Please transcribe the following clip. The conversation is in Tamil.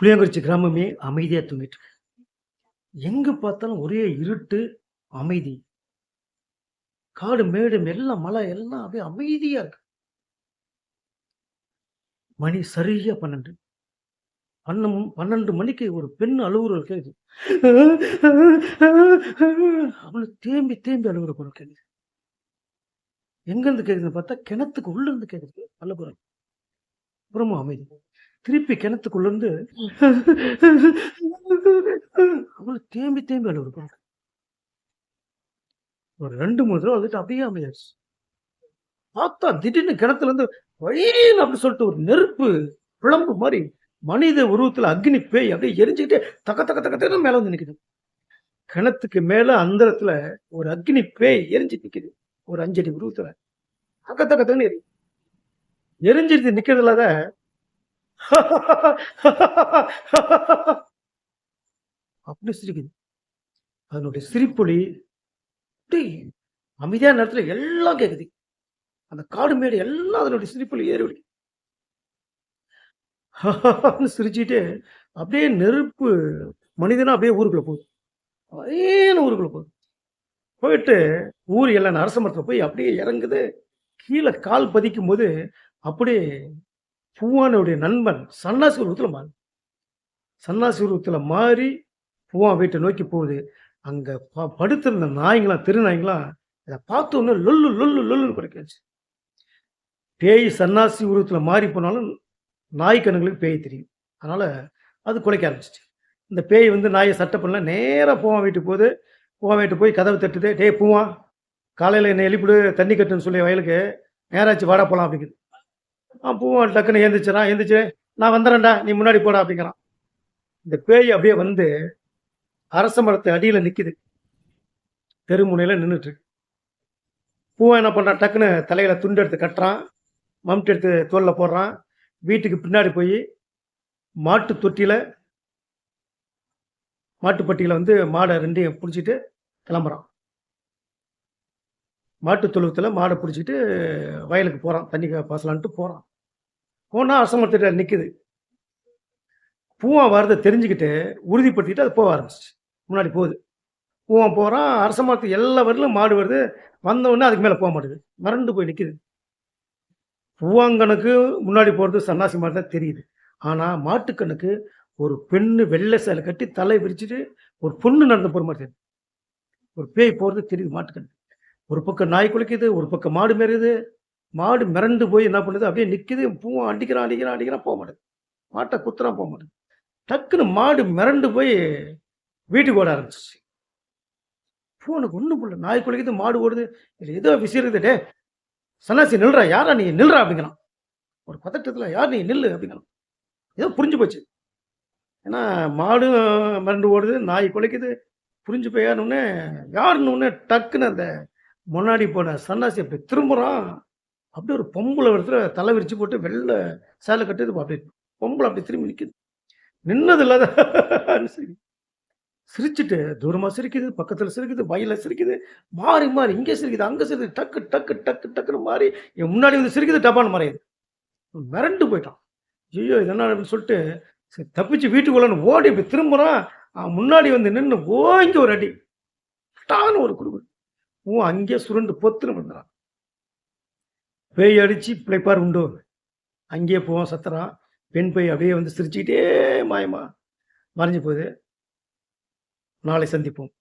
புளியங்குறிச்சி கிராமமே அமைதியா தூங்கிட்டு இருக்கு. பார்த்தாலும் ஒரே இருட்டு, அமைதி. காடு, மேடு எல்லாம் மலை எல்லாம் அப்படியே அமைதியா இருக்கு. மணி சரியா 12. பன்னம் 12 மணிக்கு ஒரு பெண் அலுவலர் கேக்குது. அவள தேம்பி தேம்பி அலுவலர் குரல் கேக்குது. எங்கேருந்து கேக்குதுன்னு பார்த்தா, கிணத்துக்கு உள்ள இருந்து கேக்குது அழுகுரல். அப்புறமா அமைதி. திருப்பி கிணத்துக்குள்ள இருந்து அவளுக்கு தேம்பி தேம்பி அழுவுற ஒரு ரெண்டு மூணு தடவை வந்துட்டு அப்படியே அமைதியாயிருச்சு. பார்த்தா திடீர்னு கிணத்துல இருந்து வழியில் அப்படி சொல்லிட்டு ஒரு நெருப்பு பிழம்பு மாதிரி மனித உருவத்துல அக்னி பேய் அப்படியே எரிஞ்சுக்கிட்டே தக்க தக்க தக மேல வந்து நிக்குது. கிணத்துக்கு மேல அந்தரத்துல ஒரு அக்னி பேய் எரிஞ்சு நிக்குது. ஒரு அஞ்சடி உருவத்துல. தக்க தக தகன்னு எரியுது. நிக்கிறதுல தான் சிரிக்குது. அதனுடைய சிரிப்பொலி அமைதியான நேரத்துல எல்லாம் கேக்குது. அந்த காடு மேடு எல்லாம் அதனுடைய சிரிப்பொலி ஏறி சிரிச்சுட்டு அப்படியே நெருப்பு மனிதனா அப்படியே ஊருக்குள்ள போகுது. வயேன்னு ஊருக்குள்ள போகுது. போயிட்டு ஊர் எல்லாம் அரச போய் அப்படியே இறங்குது. கீழே கால் பதிக்கும் போது அப்படியே பூவானுடைய நண்பன் சன்னாசி உருவத்தில் மாறுது. சன்னாசி உருவத்தில் மாறி பூவான் வீட்டை நோக்கி போகுது. அங்கே ப படுத்திருந்த நாய்ங்களாம் தெரு அதை இத பார்த்த லொல்லு லொல்லு லொல்லுன்னு பேய் சன்னாசி உருவத்தில் மாறி போனாலும் நாய் கண்ணுங்களுக்கு பேய் தெரியும். அதனால் அது குலைக்க ஆரம்பிச்சிச்சு இந்த பேய் வந்து நாயை சட்டை பண்ணல நேராக பூவான் வீட்டுக்கு போகுது. பூவான் வீட்டுக்கு போய் கதவை தட்டுது. "டேய் பூவான், காலையில் என்னை எழுப்பிடு தண்ணி கட்டுன்னு சொல்லி வயலுக்கு. நேராச்சு வாடா போகலாம் அப்படிங்குது. பூவன் டக்குன்னு எந்திரிச்சுறான். எந்திரிச்சு, "நான் வந்துடுறேன்டா நீ முன்னாடி போடா" அப்படிங்கிறான். இந்த பேய் அப்படியே வந்து அரச மரத்து அடியில் நிற்கிது தெருமுனையில் நின்றுட்டு பூவன் என்ன பண்ணுறான் டக்குன்னு தலையில் துண்டு எடுத்து கட்டுறான். மம்முட்டி எடுத்து தோலில் போடுறான். வீட்டுக்கு பின்னாடி போய் மாட்டு தொட்டியில் மாட்டுப்பட்டியில் வந்து மாடை ரெண்டையும் பிடிச்சிட்டு கிளம்புறான். மாட்டு தொழுவத்தில் மாடை பிடிச்சிட்டு வயலுக்கு போகிறான் தண்ணி க பாசலான்ட்டு போனா அசமத்திட்ட நிற்கிது பூவான் வர்றத தெரிஞ்சுக்கிட்டு, உறுதிப்படுத்திக்கிட்டு அது போக ஆரம்பிச்சு முன்னாடி போகுது. பூவான் போகிறான் அரச மரத்து எல்லா வரலும் மாடு வருது. வந்தவுடனே அதுக்கு மேலே போக மாட்டேங்குது. மறந்து போய் நிற்கிது பூவாங்கனுக்கு முன்னாடி போகிறது சன்னாசி மாதிரி தான் தெரியுது. ஆனால் மாட்டுக்கண்ணுக்கு ஒரு பெண்ணு வெள்ளை சேலை கட்டி தலை விரிச்சுட்டு ஒரு பொண்ணு நடந்து போகிற மாதிரி தெரியுது. ஒரு பேய் போகிறது தெரியுது மாட்டுக்கண்ணுக்கு. ஒரு பக்கம் நாய் குளிக்குது ஒரு பக்கம் மாடு மேயுது. மாடு மிரண்டு போய் என்ன பண்ணுது, அப்படியே நிற்கிது பூவான் அடிக்கிறான், அடிக்கிறான், அடிக்கிறான் போக மாட்டேன் மாட்டை குத்துறான் போக மாட்டேங்குது. டக்குன்னு மாடு மிரண்டு போய் வீட்டுக்கு ஓட ஆரம்பிச்சிச்சு பூவனுக்கு ஒன்றும் புரியல. நாய் குளிக்குது மாடு ஓடுது. இல்லை ஏதோ விசிறுதுடே இருக்குது. சன்னாசி நில்றா! யாரா நீ? நில்றா!" அப்படிங்கிறான். ஒரு பதட்டத்தில் "யார் நீ? நில்லு" அப்படிங்கிறான். ஏதோ புரிஞ்சு போச்சு. ஏன்னா மாடும் மிரண்டு ஓடுது. நாய் குலைக்குது. புரிஞ்சு போய் யாருன்னு டக்குன்னு அந்த முன்னாடி போன சன்னாசி அப்படி திரும்புகிறான் அப்படியே ஒரு பொம்பளை இடத்துல தலை விரிச்சு போட்டு வெள்ள சேலை கட்டுது அப்படியே பொம்பளை அப்படி திரும்பி நிற்கிது நின்னது இல்லாத சரி சிரிச்சுட்டு தூரமாக சிரிக்குது, பக்கத்தில் சிரிக்குது, வயலில் சிரிக்குது. மாறி மாறி இங்கே சிரிக்குது, அங்கே சிரிக்குது. டக்கு டக்கு டக்கு டக்குன்னு மாறி என் முன்னாடி வந்து சிரிக்குது, டப்பான்னு மறையுது. மிரண்டு போயிட்டான். ஐயோ இது என்ன அப்படின்னு சொல்லிட்டு சரி தப்பிச்சு வீட்டுக்குள்ளன்னு ஓடி இப்படி திரும்புகிறான் முன்னாடி வந்து நின்று ஓங்கி ஒரு அடி. டான்னு ஒரு குடு. ஓ அங்கேயே சுருண்டு பொத்துன்னு விழுந்துறான். பேய் அடித்து பிழைப்பார் உண்டு அங்கேயே போவோம் சத்துறான். பெண் பேய் அப்படியே வந்து சிரிச்சுக்கிட்டே மாயமா மறைஞ்சு போகுது. நாளை சந்திப்போம்.